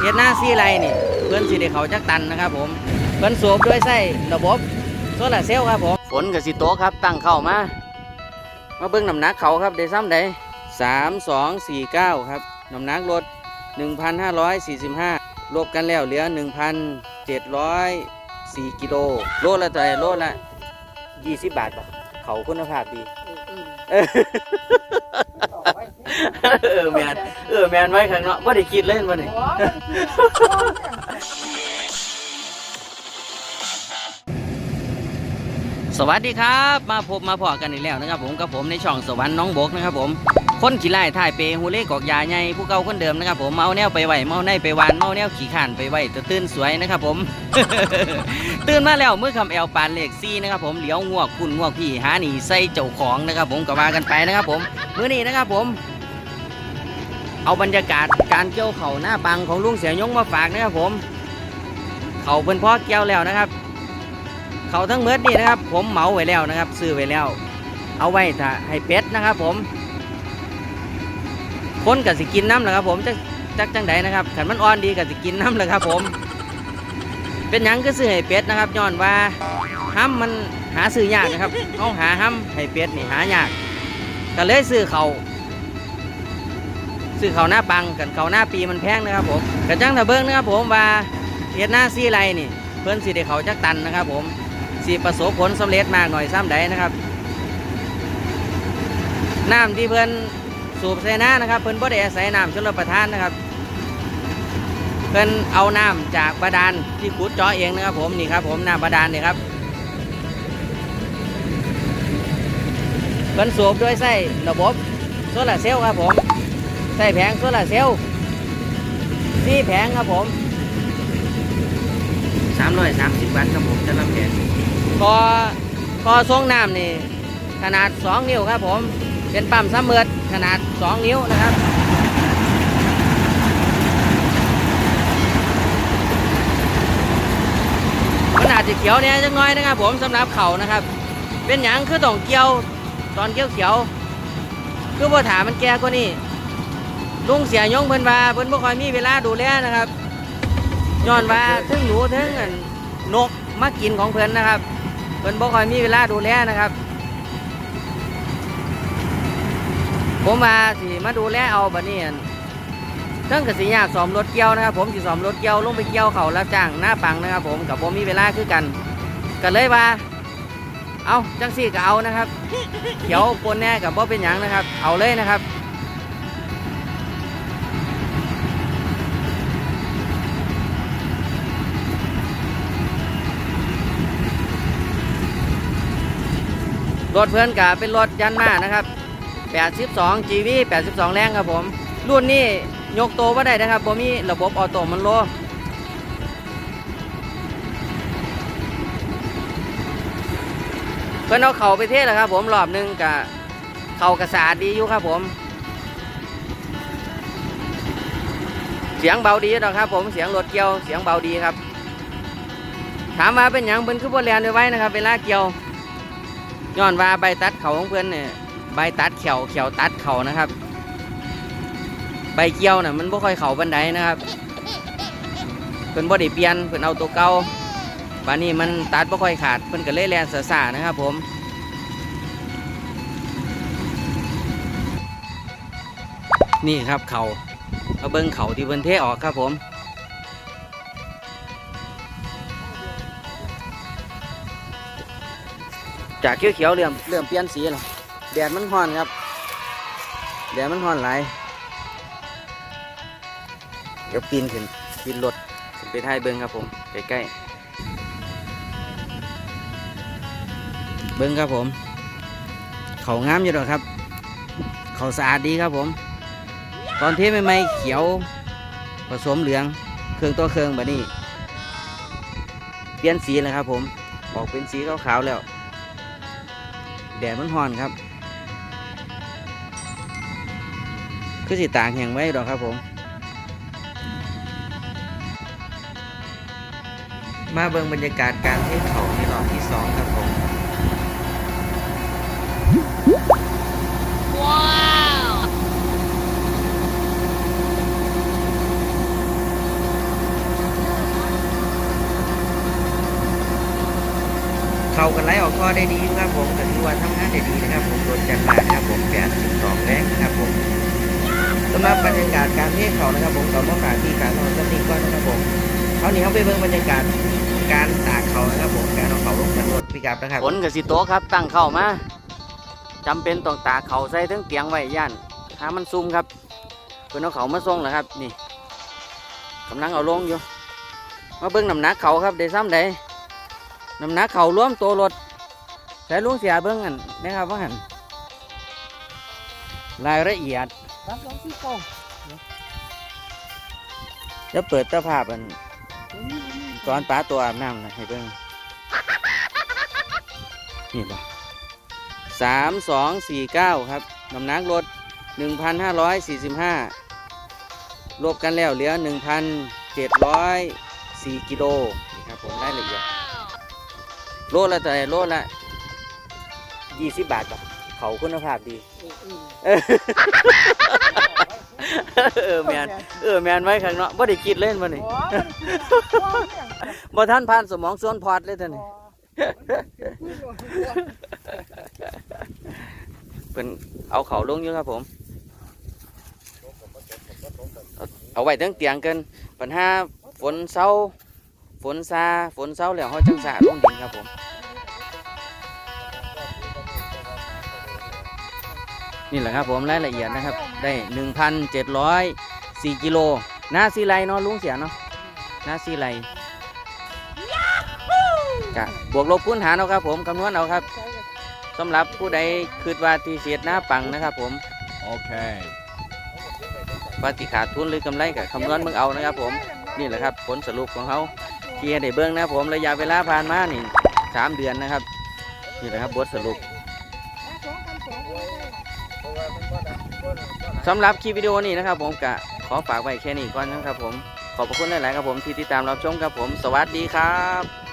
เฮ็ดหน้าซี่ไรนี่ เพื่อนสิได้เขาจักตันนะครับผม เพื่อนสูบด้วยไส้ระบบโซลาร์เซลล์ครับผมฝนกับสิโตกครับตั้งเข้ามา มาเบิ่งน้ำหนักเขาครับได้ซ้ำใดสามสองสี่เก้าครับน้ำหนักรถหนึ่งพันห้าร้อยสี่สิบห้ารวบกันแล้วเหลือหนึ่งพันเจ็ดร้อยสี่กิโลโลละเท่าไหร่โลละยี่สิบบาทป่ะเขาคุณภาพดี เออเออแมนเออแมนไว้ข้างเนาะว่าได้คิดเล่นวันนี้สวัสดีครับ มาพบมาพอกันอีกแล้วนะครับ ผมกับผมในช่องสวรรค์น้องบกนะครับ ผมคนขี่ไล่ถ่ายเปหูเล่กอกยาใหญ่ผู้เก่าคนเดิมนะครับผมเมาแนวไปไหวเมาในไปวานเมาแนวขี่ข่านไปไหวตัวตื่นสวยนะครับผม ตื่นมาแล้วเมื่อคำแอลปานเลขซี่นะครับผมเหลียวงวกคุณงวกพี่หาหนีใส่เจ้าของนะครับผมก็ว่ากันไปนะครับผมมื้อนี้นะครับผม เอาบรรยากาศการเกี่ยวเข่าหน้าปังของลุงเสียยงมาฝากนะครับผม เขาเพิ่นพ่อเกี่ยวแล้วนะครับ เขาทั้งเมืดนี่นะครับ ผมเหมาไว้แล้วนะครับ ซื้อไว้แล้ว เอาไว้ถ้าให้เป็ดนะครับ ผม คนกับสิกินน้ำนะครับ ผมจักจักจังใดนะครับขันมันอ่อนดีกับสิกินน้ำเลยครับ ผม เป็นยังก็ซื้อให้เป็ดนะครับย้อนว่าห้ำมันหาซื้อยากนะครับเอาหาห้ำให้เป็ดนี่หายากก็เลยซื้อเขา ซื้อเขาหน้าปังกันเขาหน้าปีมันแพงนะครับผมกระจังตะเบิ้งนะครับผมว่าเฮ็ดหน้าซี่ไรนี่ เพื่อนสิได้เขาจักตันนะครับผมสิประสบผลสำเร็จมากหน่อยซ้ำใดนะครับน้ำที่เพื่อนสูบใส่น้านะครับ เพื่อนบ่ได้อาศัยน้ำชลประทานนะครับ เพื่อนเอาน้ำจากบาดาลที่ขุดเจาะเองนะครับผมนี่ครับผมน้ำบาดาลนี่ครับเพื่อนสูบด้วยไส้ระบบโซลาเซลล์ครับผม ใส่แผงโซลาร์เซลล์สี่แผงครับผมสามร้อยสามสิบบาทครับผมจะรับแขกคอคอทรงน้ำนี่ขนาดสองนิ้วครับผม เป็นปั๊มซ้ำเมือดขนาดสองนิ้วนะครับมันอาจจะเขียวเนี่ยจังน้อยนะครับผมสำหรับเขานะครับ เป็นหยังคือต้องเกี่ยวตอนเกี่ยวเขียวๆคือบ่ถามมันแก่กว่านี้ ลุงเสียยงเพิ่นว่าเพิ่นบ่ค่อยมีเวลาดูแลนะครับย้อนว่าถึงหนูถึงอันนกมากินของเพิ่นนะครับเพิ่นบ่ค่อยมีเวลาดูแลนะครับ ผมมาสิมาดูแลเอาบัดนี้อั่นเรื่องกสิยากสอมรถเกี่ยวนะครับ ผมสิสอมรถเกี่ยวลงไปเกี่ยวเขารับจ้างหน้าปังนะครับ ผมกับผมมีเวลาคือกันก็เลยว่า เอาจังสี่ก็เอานะครับ เขียวปนแน่กับบ่เป็นหยังนะครับ เอาเลยนะครับ รถเพื่อนกะเป็นรถยันมานะครับ 82 GV 82 แรงครับผม รุ่นนี้ยกโตว่าได้นะครับผมมีระบบออโต้มันโลเพื่อนเอาเข่าไปเทศแล้วครับผมรอบหนึงกะเข่ากระสาดดีอยู่ครับผม เสียงเบาดีดอครับผมเสียงรถเกี่ยวเสียงเบาดีครับ ถามว่าเป็นหยังเป็นคือบ่แลนไว้นะครับเวลาเกี่ยว ย้อนว่าใบตัดเขาของเพื่อนเนี่ยใบตัดเขียวเขียวตัดเขานะครับ ใบเกี่ยวน่ะมันบ่ค่อยเขาบันไดนะครับเพิ่อนบ่ได้เปลี่ยนเพิ่อนเอาตัวเก่าบานนี้มันตัดบ่ค่อยขาดเพิ่อนก็เลยแลนสานะครับ ผมนี่ครับเขาเอาเบิ้งเขาที่เพิ่นเทออกครับผม จากเขียวๆเริ่มเริ่มเปลี่ยนสีแล้วแดดมันร้อนครับแดดมันร้อนหลายเดี๋ยวปีนขึ้นปีนรถขึ้นไปท้ายเบิ้งครับผมใกล้ๆเบิ้งครับผม เขางามอยู่ดอกครับ เขาสะอาดดีครับผม ตอนเทใหม่ๆเขียว ผสมเหลือง เครื่องตัวเครื่องแบบนี้ เปลี่ยนสีแล้วครับผม ออกเป็นสีขาวๆแล้ว แดดมันฮอนครับ คือสีตากแห่งไว้ดอกครับผม มาเบิ่งบรรยากาศการเทศเขาในรอบที่สองครับผม เขากันไหลออกคอได้ดีครับผมก็ถือว่าทำงานได้ดีนะครับ ผมโดนจันมานะครับผมแปดสิบสองแรงนะครับผมสำหรับบรรยากาศการเทศเขานะครับผมกับมาฝากที่การนอนต้นนี้ก่อนนะครับผมเขานี้เขาไปเบิ่งบรรยากาศการตากเขานะครับผมการเอาเขาลงจากรถปิกอัพนะครับฝนกับสิโตครับ ตั้งเข้ามาจำเป็นต้องตากเขาใส่ทั้งเตียงไว้ย่านหามันซุ่มครับเพิ่นเอาเขามาส่งแล้วครับ นี่กำลังเอาลงอยู่มาเบิ่งน้ำหนักเขาครับได้ซ้ำได้ น้ำหนักเขารวมตัวรถแต่ลุงเสียเบิ่งกันนะครับว่าหันรายละเอียดสามสองสี่เก้าจะเปิดตาภาพอันตอนป้าตัวอาบน้ำนะให้เบิ่งนี่บ่สามสองสี่เก้าครับน้ำหนักรถหนึ่งพันห้าร้อยสี่สิบห้ารวบกันแล้วเหลือหนึ่งพันเจ็ดร้อยสี่กิโลนี่ครับผมรายละเอียด โลละเท่าไหร่โลละยี่สิบบาทป่ะเขาคุณภาพดี เออเออแมนเออแมนไว้ข้างเนาะบ่ได้คิดเล่นบ่นี่บ่ท่านผ่านสมองส่วนพอดเลยท่านนี่เพิ่นเอาเขาลงอยู่ครับผมเอาเอาไว้ตั้งเตียงกันปัญหาฝนเศร้า ฝนซาฝนเศร้าแล้วเขาจังสาลงดินครับผมนี่แหละครับผมรายละเอียดนะครับ ได้หนึ่งพันเจ็ดร้อยสี่กิโลหน้าซีไรเนาะลุงเสียเนาะหน้าซีไรกะบวกลบคูณหารเอาครับ ผมคำนวณเอาครับสำหรับผู้ใดคิดว่าที่เสียดหน้าปังนะครับ ผม Okay. ว่าที่ขาดทุนหรือกำไรกับคำนวณมึงเอานะครับ ผมนี่แหละครับ ผลสรุปของเขา ที่ให้ได้เบิ้งนะผมระยะเวลาผ่านมานี่สามเดือนนะครับนี่แหละครับบทสรุปสำหรับคลิปวิดีโอนี้นะครับ ผมกะขอฝากไว้แค่นี้ก่อนนะครับผมขอบพระคุณหลาย ๆ ครับผมที่ติดตามรับชมครับผม สวัสดีครับ